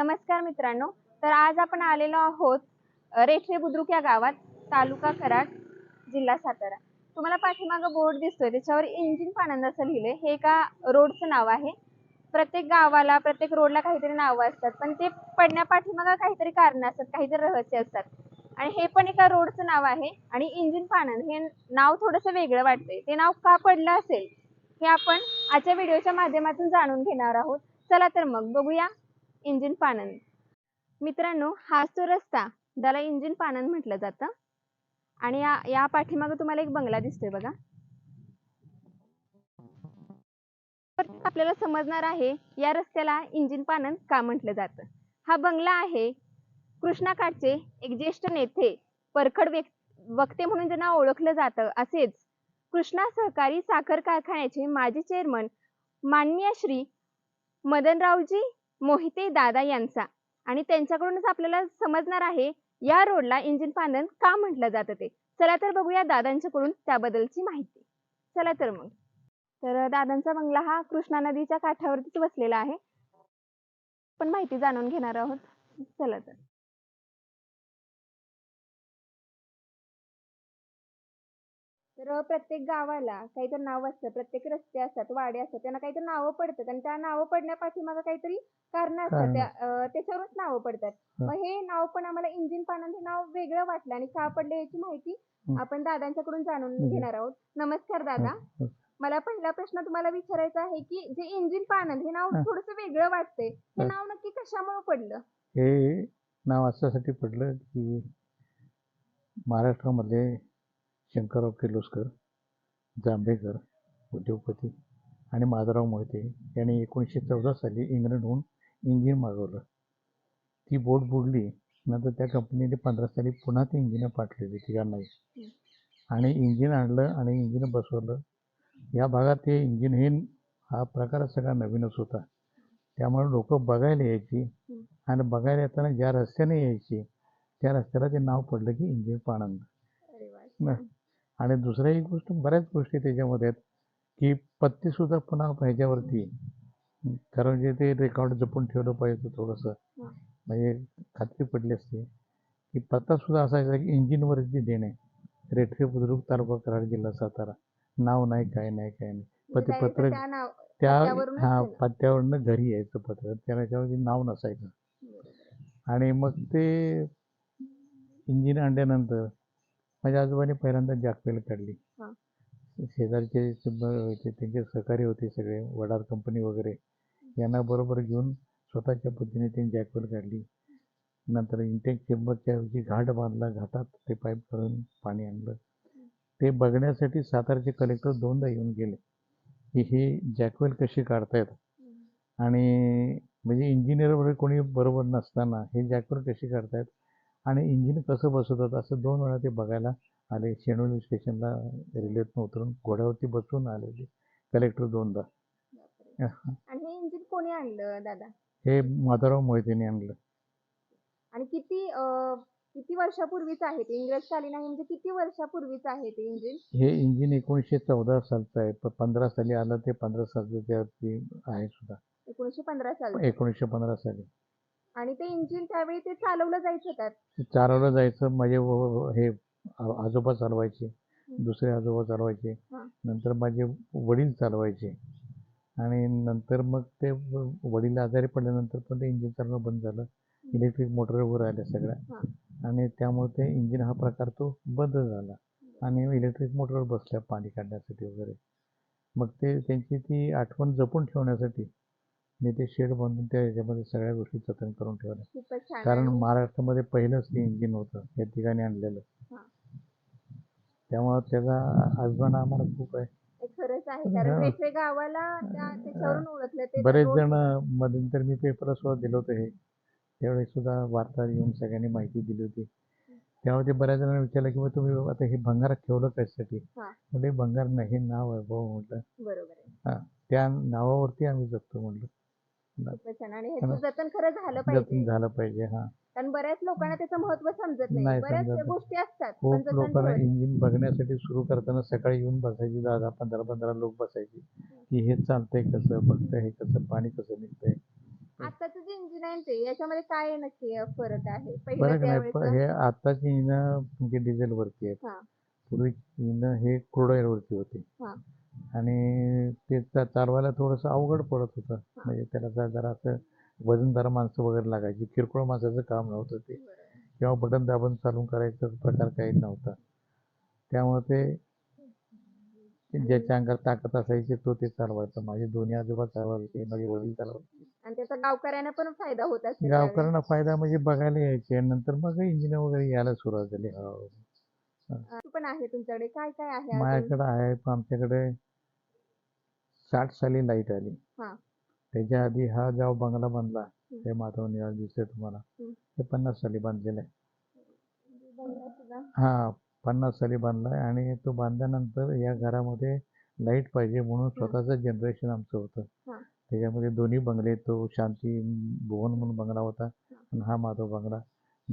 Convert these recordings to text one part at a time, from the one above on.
नमस्कार मित्रांनो. तर आज आपण आलेलो आहोत रेठरे बुद्रुक या गावात तालुका कराड जिल्हा सातारा. तुम्हाला पाठीमागं बोर्ड दिसतोय त्याच्यावर इंजिन पानंद असं लिहिलंय. हे एका रोडचं नाव आहे. प्रत्येक गावाला प्रत्येक रोडला काहीतरी नावं असतात पण ते पडण्यापाठीमागं काहीतरी कारणं असतात काहीतरी रहस्य असतात. आणि हे पण एका रोडचं नाव आहे आणि इंजिन पानंद. हे नाव थोडंसं वेगळं वाटतंय. ते नाव का पडलं असेल हे आपण आजच्या व्हिडिओच्या माध्यमातून जाणून घेणार आहोत. चला तर मग बघूया. इंजिन पानंद मित्रांनो हाच तो रस्ता ज्याला इंजिन पानंद म्हटलं जातं आणि या या पाठीमागं तुम्हाला एक बंगला दिसतोय बघा. आपल्याला समजणार आहे या रस्त्याला इंजिन पानंद का म्हटलं जातं. हा बंगला आहे कृष्णाकाठचे एक ज्येष्ठ नेते परखड व्यक् वक्ते म्हणून ज्यांना ओळखलं जातं असेच कृष्णा सहकारी साखर कारखान्याचे माजी चेअरमन माननीय श्री मदनरावजी मोहिते दादा यांचा. आणि त्यांच्याकडूनच आपल्याला समजणार आहे या रोडला इंजिन पांधन का म्हटलं जातं ते. चला तर बघूया दादांच्याकडून त्याबद्दलची माहिती. चला तर मग. तर दादांचा बंगला हा कृष्णा नदीच्या काठावरतीच वसलेला आहे. पण माहिती जाणून घेणार आहोत. चला तर. तर प्रत्येक गावाला काहीतरी नाव असतं प्रत्येक रस्ते असतात वाडे असतात त्यांना काहीतरी नावं पडतात आणि त्या नावं पडण्यापाठीमागं काहीतरी कारण असतात कारण. त्या अं, त्याच्यावरच नावं पडतात हा. मग हे नाव पण आम्हाला इंजिन पानंद हे नाव वेगळं वाटलं आणि का पडलं याची माहिती. आपण दादांच्याकडून जाणून. घेणार आहोत नमस्कार दादा. मला पहिला प्रश्न तुम्हाला विचारायचा आहे की जे इंजिन पानंद हे नाव हा. थोडस वेगळं वाटतंय हे हा. नाव नक्की कशामुळे पडलं हे नाव अशासाठी पडलं की महाराष्ट्रामध्ये शंकरराव किर्लोस्कर जांभेकर उद्योगपती आणि माधवराव मोहिते यांनी एकोणीसशे चौदा साली इंग्लंडहून इंजिन मागवलं. ती बोट बुडली नंतर त्या कंपनीने पंधरा साली पुन्हा ती इंजिनं पाठवली तिघांनाही. आणि इंजिन आणलं आणि इंजिन बसवलं. या भागात हे इंजिन हे हा प्रकार सगळा नवीनच होता. त्यामुळे लोक बघायला यायची आणि बघायला येताना ज्या रस्त्याने यायची त्या रस्त्याला ते नाव पडलं की इंजिन पाणंद. आणि दुसरं एक गोष्ट बऱ्याच गोष्टी त्याच्यामध्ये आहेत की पत्तीसुद्धा पुन्हा ह्याच्यावरती कारण जे ते रेकॉर्ड जपून ठेवलं पाहिजे थोडंसं. म्हणजे खात्री पडली असते की पत्तासुद्धा असायचा की इंजिनवरती देणे रेठरे बुद्रुक तालुका कराड जिल्हा सातारा. नाव नाही काय नाही काय नाही. पण ते म्हणजे पत्र त्या हा. पत्त्यावरनं घरी यायचं पत्र. त्याच्यावरती नाव नसायचं. आणि मग ते इंजिन आणल्यानंतर माझ्या आजोबाने पहिल्यांदा जॅकवेल काढली. हा. शेजारचे जे ब- ते त्यांचे सहकारी होते सगळे वडार कंपनी वगैरे यांना बरोबर घेऊन स्वतःच्या पद्धतीने त्यांनी जॅकवेल काढली. नंतर इंटेक चेंबरच्या ऐवजी घाट बांधला घाटात ते पाईप काढून पाणी आणलं. ते बघण्यासाठी सातारचे कलेक्टर दोनदा येऊन गेले की ही जॅकवेल कशी काढतायत? आणि म्हणजे इंजिनियर वगैरे कोणी बरोबर नसताना हे जॅकवेल कशी काढतायत? आणि इंजिन कसं बसवतात असं दोन वेळा ते बघायला आले. शेणोली स्टेशनला रेल्वेतनं उतरून घोड्यावरती बसून आले ते कलेक्टर दोनदा आणि हे इंजिन कोणी आणलं दादा? हे माधवराव मोहितेने आणलं. आणि किती अं, किती वर्षापूर्वीच आहे ते? इंग्रजकालीन आहे म्हणजे किती वर्षापूर्वीच आहे ते इंजिन हे इंजिन एकोणीसशे चौदा सालचं आहे. पण पंधरा साली आलं ते पंधरा सालचं त्यावरती आहे सुद्धा. एकोणीसशे पंधरा साल. एकोणीसशे पंधरा साली. आणि ते इंजिन त्यावेळी ते चालवलं जायचं त्यात. ते चारवलं जायचं माझे व- व- हे आ- आजोबा चालवायचे दुसरे आजोबा चालवायचे हा. नंतर माझे वडील चालवायचे. आणि नंतर मग ते व- वडील आजारी पडल्यानंतर पण ते इंजिन चालवणं बंद झालं. इलेक्ट्रिक मोटर वगैरे आल्या. सगळ्या. आणि त्यामुळे ते इंजिन हा प्रकार तो बंद झाला. आणि इलेक्ट्रिक मोटरवर बसल्या पाणी काढण्यासाठी वगैरे. मग ते त्यांची ती आठवण जपून ठेवण्यासाठी मी ते शेड बांधून त्या ह्याच्यामध्ये सगळ्या गोष्टी जतन करून ठेवल्या. कारण महाराष्ट्रामध्ये पहिलंच ते इंजिन होतं. या ठिकाणी आणलेलं. त्यामुळं त्याचा अभिमान आम्हाला खूप आहे. खरंच आहे. कारण. वेगवेगळ्या गावाला त्या त्याच्यावरून ओळखलं ते बरेच जण मध्यंतर मी पेपरला सुद्धा दिलं होतं हे. त्यावेळेस सुद्धा वार्ता येऊन सगळ्यांनी माहिती दिली होती. त्यामुळे ते बऱ्याच जणांनी विचारलं की तुम्ही आता हे भंगारात ठेवलं कशासाठी. म्हणजे भंगार नाही हे नाव आहे भाऊ म्हटलं. त्या नावावरती आम्ही जगतो म्हटलं. खूपच छान आणि ह्याचं जतन खरं झालं पाहिजे. झालं पाहिजे हा. कारण बऱ्याच लोकांना त्याचं महत्त्व समजत नाही. नाही बऱ्याच समजत. गोष्टी असतात पण खूप जतन लोकांना ठेवत इंजिन बघण्यासाठी सुरू करताना सकाळी येऊन बसायची दहा दहा पंधरा पंधरा लोक बसायची की हे चालतंय कसं बघतंय हे कसं पाणी कसं निघतंय. आताचं जे इंजिन आहे ते याच्यामध्ये काय नक्की फरक आहे? पहिलं फरक नाही त्यावेळेचं? हे आताची इंजिन म्हणजे डिझेल वरती आहेत. हा. पूर्वी इंजिन हे क्रूड ऑइल वरती होते. हा. आणि ते चा- चालवायला थोडंसं अवघड पडत होतं म्हणजे त्याला जरा जरा असं वजनदार माणसं वगैरे लागायची किरकोळ माणसाचं काम नव्हतं ते. किंवा बटन दाबून चालून करायचा प्रकार काही नव्हता त्यामुळे ते ज्याच्या अंगात ताकद असायची तो ते चालवायचा माझे दोन्ही आजोबा चालवायचे माझे वडील चालवायचे आणि त्याचा गावकऱ्यांना पण फायदा होत असेल. गावकऱ्यांना फायदा म्हणजे बघायला यायचे आणि नंतर मग इंजिन वगैरे यायला सुरुवात झाली हळूहळू. पण आहे तुमच्याकडे काय काय आहे अजून? माझ्याकडे आहे पण आमच्याकडे साठ साली लाइट आली हा. त्याच्या आधी हा जेव्हा बंगला बांधला ते माधव निवास दिसतंय तुम्हाला हम्म. ते पन्नास साली बांधलेलं आहे बंगला सुद्धा. हा पन्नास साली बांधलाय आणि तो बांधल्यानंतर या घरामध्ये लाइट पाहिजे म्हणून स्वतःचं जनरेशन आमचं होतं हा. त्याच्यामध्ये दोन्ही बंगले तो शांती भुवन म्हणून बंगला होता आणि हा माधव बंगला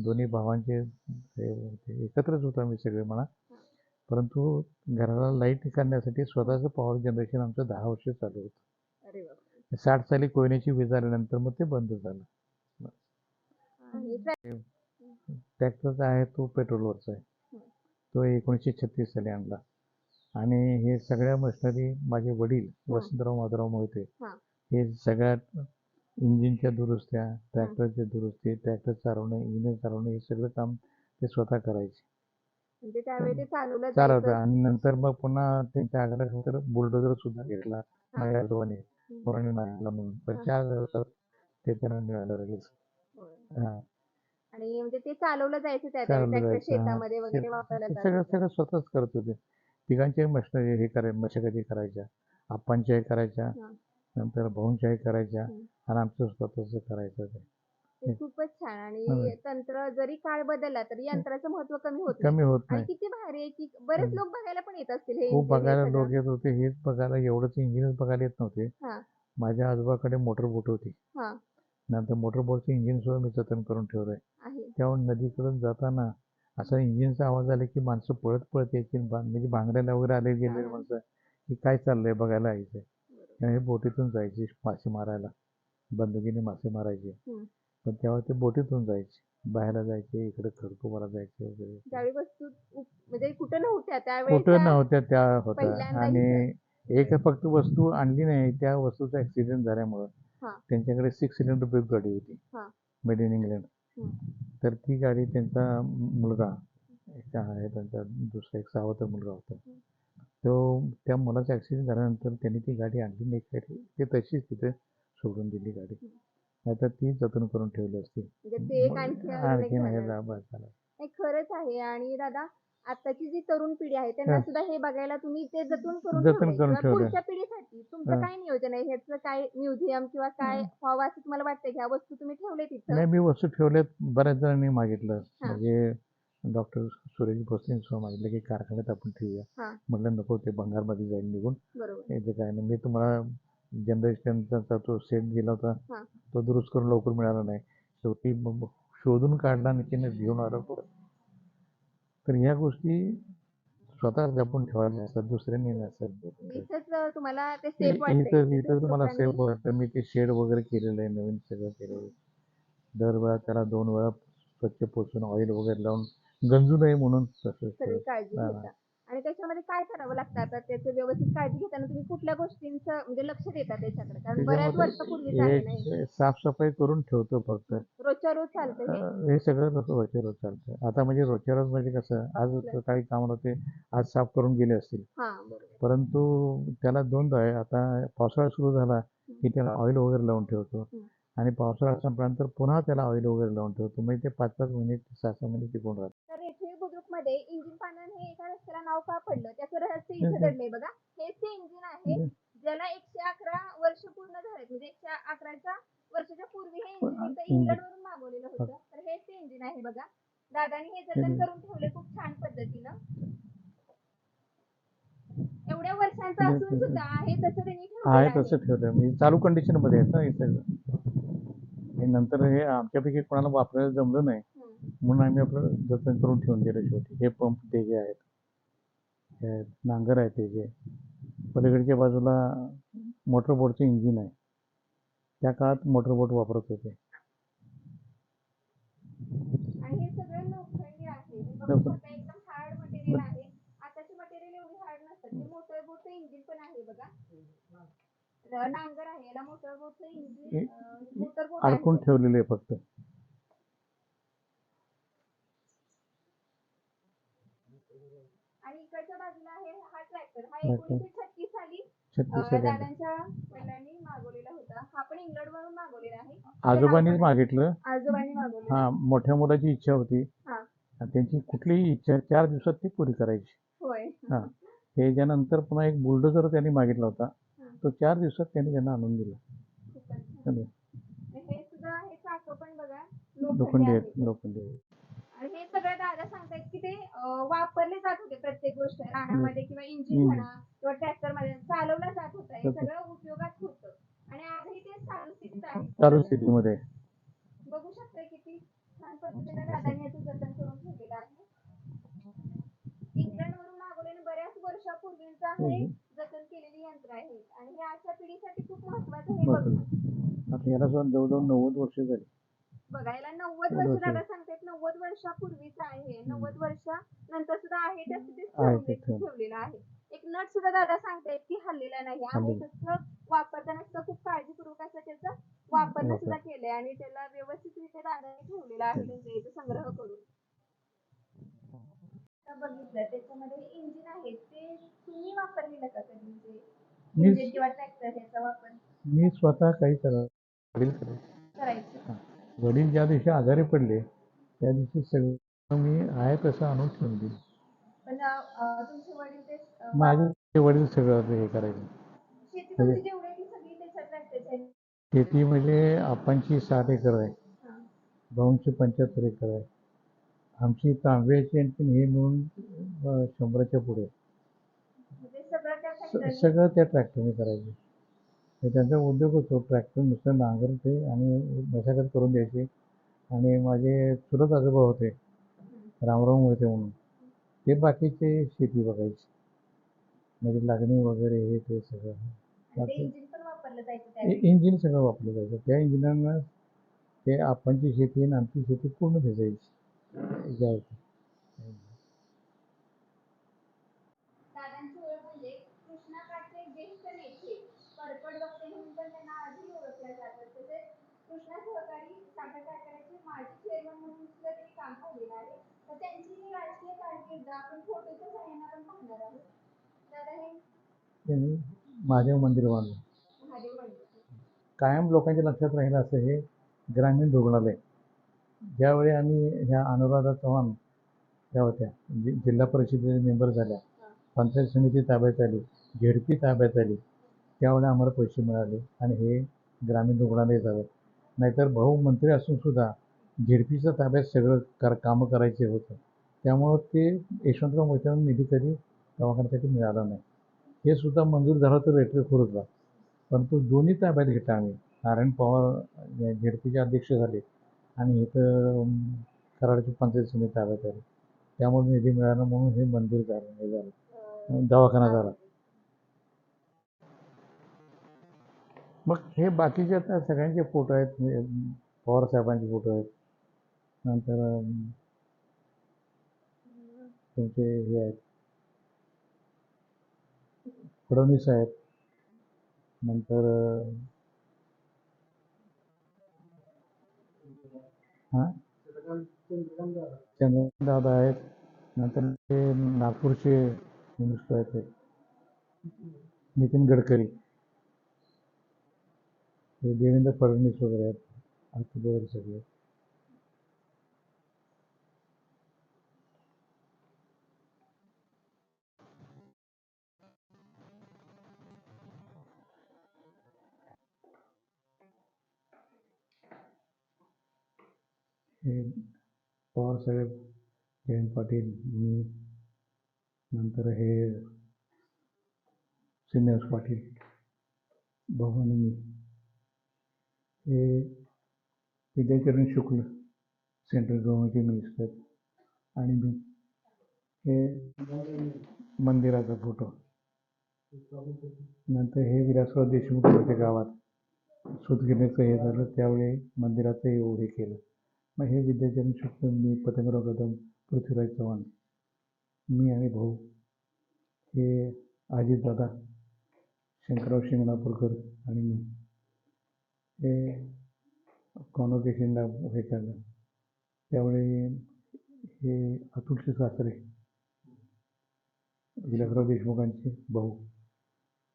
दोन्ही भावांचे हे होते. एकत्रच होतो आम्ही सगळे म्हणा. परंतु घराला लाइट करण्यासाठी स्वतःचं पॉवर जनरेशन आमचं दहा वर्ष चालू होतं. अरे. साठ साली कोयनेची वीज आल्यानंतर मग ते बंद झालं. ट्रॅक्टरचा आहे तो पेट्रोलवरचा आहे. तो एकोणीसशे छत्तीस साली आणला. आणि हे सगळ्या मशिनरी माझे वडील वसंतराव माधवराव मोहिते हा. हे सगळ्यात इंजिनच्या दुरुस्त्या ट्रॅक्टरच्या दुरुस्ती ट्रॅक्टर चालवणे इंजिन चालवणे हे सगळं काम ते स्वतः करायचे म्हणजे त्यावेळी ते चालवलं चालवतं जायचं. आणि नंतर मग पुन्हा त्यांच्या आग्रहानंतर बुलडोजर सुद्धा घेतला माझ्या आजोबाने पोरांनी मागितला म्हणून पण हा. दिवसात ते त्यांना मिळालं लगेच होय. हा आणि म्हणजे ते चालवलं जायचं चालवलं ट्रॅक्टर जायचं, हा. शेतामध्ये वगैरे शेत- वापरलं ते जात सगळं होतं. सगळं स्वतःच करत होते तिघांचे मशनरी हे कराय मशागती करायच्या आप्पांच्याही करायच्या हा. नंतर भाऊंच्याही करायच्या. आणि आमचं स्वतःच करायचं ते ते खूपच छान आणि हम्म. तंत्र जरी काळ बदलला तरी यंत्राचं महत्त्व कमी होत नाही कमी होत आणि नाही किती भारी आहे की बरेच. लोक बघायला पण येत असतील हे खूप हे बघायला सगळं. लोक येत होते हेच बघायला एवढंच इंजिनच बघायला येत नव्हते हा. माझ्या आजोबाकडे मोटर बोट होती हा. नंतर मोटर बोटचं इंजिन सुद्धा मी जतन करून ठेवलंय आहे त्यावर नदीकडून जाताना असा इंजिनचा आवाज आला की माणसं पळत पळत यायची आणि बा- म्हणजे भांगड्याला वगैरे आले गेलेले हा. माणसं की काय चाललंय बघायला यायचं हे बोटीतून जायची मासे मारायला. बंदुकीने मासे मारायचे. पण तेव्हा ते बोटीतून जायचे. बाहेरला जायचे इकडे खडकोबाला जायचे वगैरे. ज्यावेळी वस्तू उप- म्हणजे कुठं नव्हत्या कुठं त्यावेळेस नव्हत्या त्या होत्या. पहिल्यांदा आणि एक फक्त वस्तू आणली नाही त्या वस्तूचा ऍक्सिडेंट झाल्यामुळं हा. त्यांच्याकडे सिक्स सिलेंडर बेग गाडी होती. हा. Made in England. तर ती गाडी त्यांचा मुलगा एक आहे त्यांचा दुसरा एक सावत्र मुलगा होता. तो त्या मुलाचा ऍक्सिडेंट झाल्यानंतर त्यांनी ती गाडी आणली नाही खरी ते तशीच तिथे सोडून दिली गाडी नाहीतर ती जतन करून ठेवली असती म्हणजे ते एक आणखी नाही झालं. खरंच आहे आणि दादा आताची जी तरुण पिढी आहे त्यांना हा. सुद्धा हे बघायला तुम्ही ते जतन करून जतन ठेवलंय. करून किंवा ठेवलंय. पुढच्या पिढीसाठी तुमचं हा. काय नियोजन आहे ह्याचं काय म्युझियम किंवा काय व्हावं असं तुम्हाला वाटतं ह्या वस्तू तुम्ही ठेवले तिथं नाही मी वस्तू ठेवल्यात बऱ्याच जणांनी मागितलं. म्हणजे डॉक्टर सुरेश भोसले सुद्धा मागितलं की कारखान्यात आपण ठेवूया. म्हटलं नको ते भंगारमध्ये जाईल निघून. याचं काय नाही मी तुम्हाला जनरेशनचा तो सेट दिला. होता तो दुरुस्त करून लवकर मिळाला नाही. शेवटी शोधून काढला आणि घेऊन आलो तर ह्या गोष्टी स्वतः जपून ठेवायला असतात दुसऱ्यांनी नसतात तुम्हाला ते सेफ वाटतं मी ते शेड वगैरे केलेलं आहे नवीन सगळं केलेलं आहे. दरवेळा त्याला दोन वेळा स्वच्छ पोचून ऑइल वगैरे लावून गंजू नये म्हणून तसं सगळी ठेवलं. काळजी हा. घेता. आणि त्याच्यामध्ये काय करावं लागतं आता? त्याचं व्यवस्थित काळजी घेताना तुम्ही कुठल्या गोष्टींचं म्हणजे लक्ष देता त्याच्याकडे? कारण बऱ्याच वर्षापूर्वी झाले नाही? साफसफाई करून ठेवतो फक्त. रोजच्या रोज चालतं हे? अं, हे सगळं कसं रोजच्या रोज चालतं? आता म्हणजे रोजच्या रोज म्हणजे कसं? आज आपलं. सकाळी कामाला होते आज साफ करून गेले असतील. हा बरोबर. परंतु त्याला दोनदा आहे. आता पावसाळा सुरू झाला की त्याला ऑइल वगैरे लावून ठेवतो. आणि पावसाळा संपल्यानंतर पुन्हा त्याला ऑइल वगैरे लावून ठेवतो. म्हणजे ते पाच पाच महिने सहा सहा महिने टिकून राहतं. तर येथे बुद्रुकमध्ये इंजिन पानन हे एका रस्त्याला नाव का पडलं? त्याचं रहस्य इथे. दडलंय बघा. हेच ते इंजिन आहे. ज्याला एकशे अकरा वर्ष पूर्ण झालेत. म्हणजे एकशे अकराच्या वर्षाच्या पूर्वी हे इंजिन इथं इंजिन. इंग्लंड वरून मागवलेलं होतं. तर हेच ते इंजिन आहे बघा. दादानी हे जतन. करून ठेवले खूप छान पद्धतीनं. एवढ्या वर्षांचं. असून सुद्धा आहे तसं त्यांनी आहे तसं ठेवलं मी चालू कंडिशनमध्ये आहे ना हे सगळं. हे नंतर हे आमच्यापैकी कोणाला वापरायला जमलं नाही. म्हणून आम्ही आपलं जतन करून ठेवून दिलं शेवटी. हे पंप ते जे आहेत. हे नांगर आहे ते जे. पलीकडच्या बाजूला मोटर बोटचं इंजिन आहे. त्या काळात मोटरबोट वापरत होते आणि हे सगळं लोखंडी आहे हे बघू लोखंड. शकता एकदम हार्ड मटेरियल आहे आताची मटेरियल एवढी हार्ड नसतात हे मोटर बोटचं इंजिन पण आहे बघा. अं, नांगर आहे. याला मोटर बोटचं इंजिन मोटर बोट अडकून ठेवलेले आहे फक्त. आणि इकडच्या बाजूला आहे हा ट्रॅक्टर हा. एकोणीसशे छत्तीस साली छत्तीस अं, सेकंड दादांच्या वडिलांनी मागवलेला होता. हा पण इंग्लंड वरून मागवलेला आहे. आजोबांनीच मागितलं. आजोबांनी हा मोठ्या मुलाची इच्छा होती. हा. त्यांची कुठलीही इच्छा चार दिवसात ती पुरी करायची. होय. हा. हे ज्यानंतर पुन्हा एक बुलडोजर त्यांनी मागितला होता. तो चार दिवसात त्यांनी त्यांना आणून दिला. हे सुद्धा हे पण बघा लोखंडी लोखंडी आहेत आहेत लोखंडी आहेत. आणि हे सगळं दादा सांगतायत की ते अं, वापरले जात होते प्रत्येक गोष्ट रानामध्ये किंवा इंजिन हम्म. म्हणा किंवा ट्रॅक्टरमध्ये चालवलं जात होतं हे जात होतं. सगळं उपयोगात होतं आणि आजही ते चालू स्थितीत आहे चालू स्थितीमध्ये बघू शकता किती छान पद्धतीने दादांनी याचं जतन करून ठेवलेलं आहे इंग्लंड वरून मागवलेलं बऱ्याच वर्षापूर्वीचं हे हम्म. जतन केलेली यंत्र आहे आणि हे आजच्या पिढीसाठी खूप महत्वाचं हे बघू महत्वाचं. आता याला सुद्धा जवळजवळ नव्वद वर्ष झाली बघायला नव्वद वर्ष वर्ष. दादा सांगतात नव्वद वर्षापूर्वीच आहे नव्वद वर्षानंतर सुद्धा आहे त्या स्थितीत आहे. ठेवलेलं आहे एक नट सुद्धा दादा सांगतायत की हल्लेला नाही आहे. तसं वापरताना सुद्धा खूप काळजीपूर्वक असं त्याचं वापरणं वापर. सुद्धा केलंय आणि त्याला व्यवस्थितरित्या दादाने ठेवलेलं आहे इथे संग्रह करून बघितलं त्याच्यामध्ये इंजिन आहे. ते तुम्ही वापरलेलं का कधी? म्हणजे मी- किंवा ट्रॅक्टर ह्याचा वापर मी स्वतः काही करा वडील करायचे. करायचं वडील ज्या दिवशी आजारी पडले त्या दिवशी सगळं मी आहे तसं आणून ठेवून दिलं पण अं, तुमचे वडील ते अं, माझे वडील सगळं ते हे करायचे. शेती तुमची जेवढी आहे ती सगळी त्याच्या ट्रॅक्टरची आहे. शेती म्हणजे आपांची साठ एकर आहे. हा. भाऊंची पंच्याहत्तर एकर आहे. आमची तांब्याची आणखी हे मिळून शंभराच्या पुढे. म्हणजे सगळं त्या ट्रॅक्टरने करायचे. तर त्यांचा उद्योग होतो ट्रॅक्टर नुसतं नांगरते आणि मशागत करून द्यायचे. आणि माझे चुलत आजोबा होते रामराम होते म्हणून. ते बाकीचे शेती बघायची. म्हणजे लागणी वगैरे हे ते सगळं. बाकी हे इंजिन सगळं वापरलं जायचं. त्या इंजिनानं ते आपणची शेती आणि आमची शेती पूर्ण भिजायची. दादांची ओळख म्हणजे कृष्णाकाठचे ज्येष्ठ नेते. कडकड वक्ते म्हणून पण त्यांना आजही ओळखल्या जातात तसेच कृष्णा सहकारी साखर कारखान्याचे माजी चेअरमन म्हणून सुद्धा ते काम पाहिलेलं आहे. तर त्यांची ही राजकीय कारकीर्द आपण फोटोच्या सहाय्याने आपण पाहणार आहोत. दादा हे त्यांनी महादेव मंदिर बांधलं. महादेव मंदिर. कायम लोकांच्या लक्षात राहील असं हे ग्रामीण रुग्णालय. ज्यावेळी आम्ही ह्या अनुराधा चव्हाण त्या होत्या जि जिल्हा परिषदेचे मेंबर झाल्या पंचायत समिती ताब्यात आली झेडपी ताब्यात आली त्यावेळी आम्हाला पैसे मिळाले आणि हे ग्रामीण रुग्णालय झालं. नाहीतर भाऊ मंत्री असून सुद्धा झेडपीच्या ताब्यात सगळं कर कामं करायचे होतं. त्यामुळं ते यशवंतराव मोहित्यांना निधी कधी दवाखान्यासाठी मिळाला नाही. हे सुद्धा मंजूर झालं तर रेटवे खुर्दला. परंतु दोन्ही ताब्यात घेतलं आम्ही. नारायण पवार झेडपीचे अध्यक्ष झाले. आणि इथं कराडची पंचायत समिती ताब्यात आली त्यामुळे निधी मिळाला म्हणून हे मंदिर झालं हे झालं. दवाखाना झाला. मग हे बाकीचे सगळ्यांचे फोटो आहेत म्हणजे, पवार साहेबांचे फोटो आहेत. नंतर तुमचे हे आहेत. फडणवीस आहेत. नंतर हां? चंद्रकांत दादा आहेत. नंतर ते नागपूरचे मिनिस्टर आहेत ते. नितीन गडकरी. हे देवेंद्र फडणवीस वगैरे आहेत. असं वगैरे सगळे. हे पवारसाहेब जयंत पाटील मी नंतर हे श्रीनिवास पाटील भाऊ आणि मी. हे विद्याचरण शुक्ल सेंट्रल गव्हर्नमेंटचे मिनिस्टर आणि मी. हे मंदिराचा फोटो नंतर हे विलासराव देशमुख होते गावात. सुतगिरणीचं हे झालं त्यावेळी मंदिराचं एवढे केलं. मग हे विद्याचरण शिकलो मी पतंगराव कदम पृथ्वीराज चव्हाण मी आणि भाऊ हे आजीदादा शंकरराव शिंगणापूरकर आणि मी. हे कॉन्व्होकेशनला हे केलं. त्यावेळी हे अतुलचे सासरे विलासराव देशमुखांचे भाऊ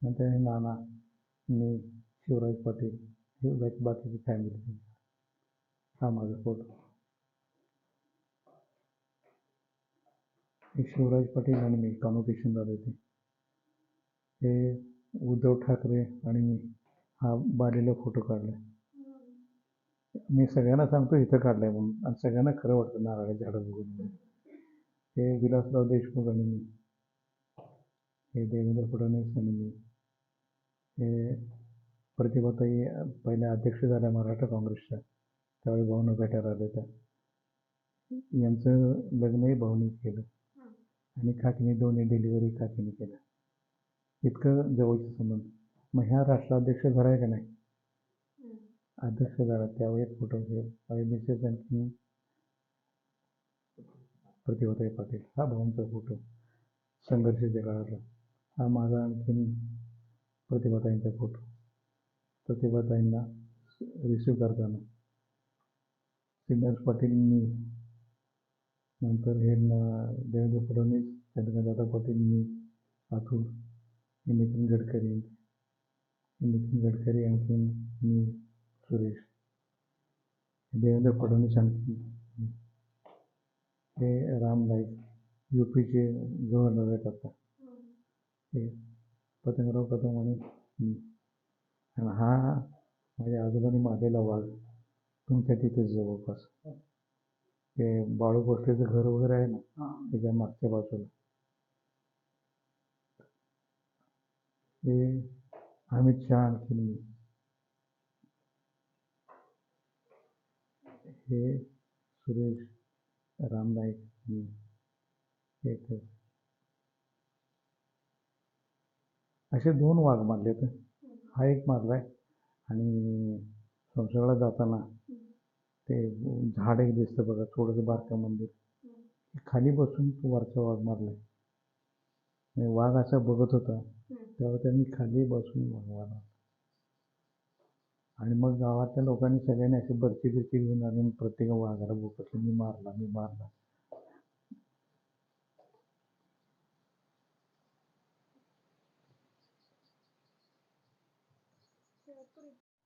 नंतर हे नाना मी शिवराज पाटील हे बाकीची फॅमिली हा माझा फोटो. हे शिवराज पाटील आणि मी कॉन्व्होकेशन झाले होते हे उद्धव ठाकरे आणि मी हा बालीला फोटो काढला मी सगळ्यांना सांगतो इथं काढलाय म्हणून. आणि सगळ्यांना खरं वाटतं नारळाच्या झाडं बघून हे विलासराव देशमुख आणि मी. हे देवेंद्र फडणवीस आणि मी. हे प्रतिभाताई पहिल्या अध्यक्ष झाल्या मराठा काँग्रेसच्या. त्यावेळी भाऊनं भेटायला आल्या त्या यांचं लग्नही भाऊनी केलं. आणि काकीने दोन्ही डिलिव्हरी काकीने केल्या. इतकं जवळचे संबंध. मग ह्या राष्ट्राध्यक्ष झाला का नाही? अध्यक्ष झाला. त्यावेळी फोटो हे मिसेस आणखी प्रतिभाताई पाटील. हा भाऊंचा फोटो संघर्षाच्या काळातला हा माझा आणखीन प्रतिभाताईंचा फोटो प्रतिभाताईंना रिसिव्ह करताना. श्रीनिवास पाटील मी. नंतर हे देवेंद्र फडणवीस चंद्रकांतदादा पाटील मी आथूर हे नितीन गडकरी. हे नितीन गडकरी आणखीन मी सुरेश. देवेंद्र फडणवीस आणखी हे राम नाईक यू पीचे गव्हर्नर आहेत आता. हे पतंगराव कदम आणि मी. आणि हा माझ्या आजोबांनी मारलेला वाघ. तुमच्या तिथेच जवळपास. ते बाळू भोसलेचं घर वगैरे आहे ना त्याच्या मागच्या बाजूला. हे अमित शहा आणखी मी हे सुरेश राम नाईक मी हे ते. असे दोन वाघ मारले तर हा एक मारलाय आणि संसदला जाताना ते झाड एक दिसतं बघा थोडंसं बारकं मंदिर. खाली बसून तो वरचा वाघ मारलाय. म्हणजे वाघ असा बघत होता तेव्हा त्यांनी खाली बसून वाघ मारला. आणि मग गावातल्या लोकांनी सगळ्यांनी अशी बरची बिरची घेऊन आले आणि प्रत्येक वाघाला बोकटले मी मारला मी मारला.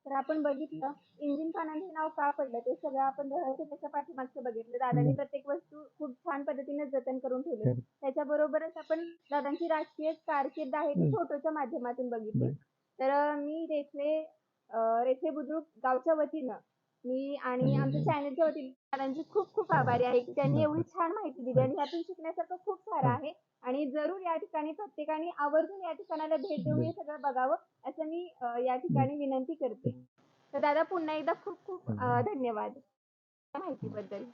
तर आपण बघितलं इंजिन पानांचे हे नाव का पडलं ते सगळं आपण रहस्य त्याच्या पाठीमागचं बघितलं दादांनी. प्रत्येक वस्तू खूप छान पद्धतीने जतन करून ठेवली तर- त्याच्याबरोबरच आपण दादांची राजकीय कारकीर्द आहे ती. फोटोच्या माध्यमातून बघितली. तर मी अं, रेठले बुद्रुक गावच्या वतीनं मी आणि. आमच्या चॅनलच्या वतीने खूप खूप आभारी आहे की त्यांनी एवढी छान माहिती दिली आणि यातून शिकण्यासारखं खूप सारं आहे. आणि जरूर या ठिकाणी प्रत्येकाने आवर्जून या ठिकाणाला भेट देऊन हे सगळं बघावं असं मी अं, या ठिकाणी विनंती करते. तर दादा पुन्हा एकदा खूप खूप अं, धन्यवाद या माहितीबद्दल.